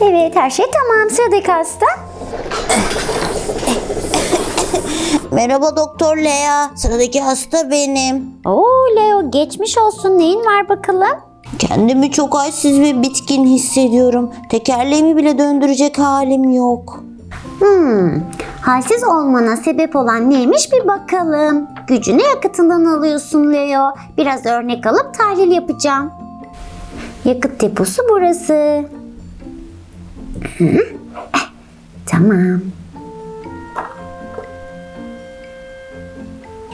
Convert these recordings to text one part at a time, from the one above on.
Evet her şey tamam. Sıradaki hasta. Merhaba Doktor Lea. Sıradaki hasta benim. Oo Leo geçmiş olsun. Neyin var bakalım? Kendimi çok halsiz ve bitkin hissediyorum. Tekerleğimi bile döndürecek halim yok. Hmm, halsiz olmana sebep olan neymiş bir bakalım. Gücünü yakıtından alıyorsun Leo. Biraz örnek alıp tahlil yapacağım. Yakıt deposu burası. Hı, eh, tamam.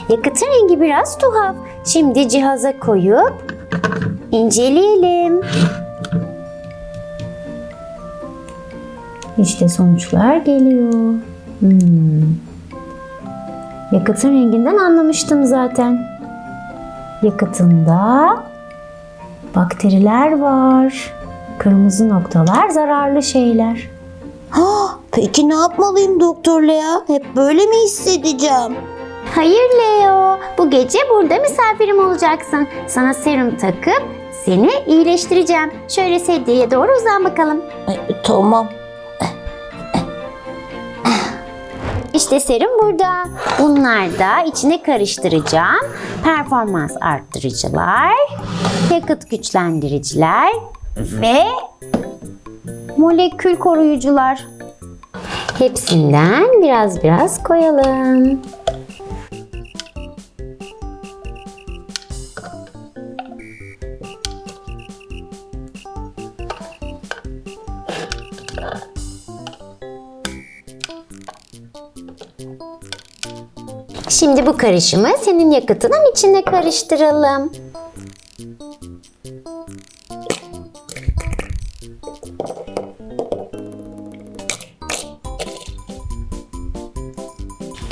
Yakıtın rengi biraz tuhaf. Şimdi cihaza koyup inceleyelim. İşte sonuçlar geliyor. Hmm. Yakıtın renginden anlamıştım zaten. Yakıtında bakteriler var. Kırmızı noktalar zararlı şeyler. Ha, peki ne yapmalıyım Doktor Lea? Hep böyle mi hissedeceğim? Hayır Leo, bu gece burada misafirim olacaksın. Sana serum takıp seni iyileştireceğim. Şöyle sedyeye doğru uzan bakalım. E, tamam. İşte serum burada. Bunlar da içine karıştıracağım. Performans arttırıcılar, yakıt güçlendiriciler ve molekül koruyucular. Hepsinden biraz biraz koyalım. Şimdi bu karışımı senin yakıtının içine karıştıralım.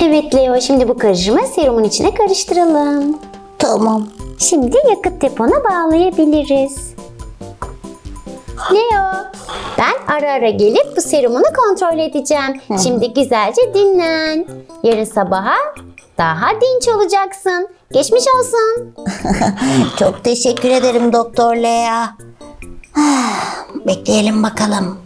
Evet Leo, şimdi bu karışımı serumun içine karıştıralım. Tamam. Şimdi yakıt depona bağlayabiliriz. Leo, ben ara ara gelip bu serumunu kontrol edeceğim. Şimdi güzelce dinlen. Yarın sabaha daha dinç olacaksın. Geçmiş olsun. Çok teşekkür ederim Doktor Lea. Ah, Bekleyelim bakalım.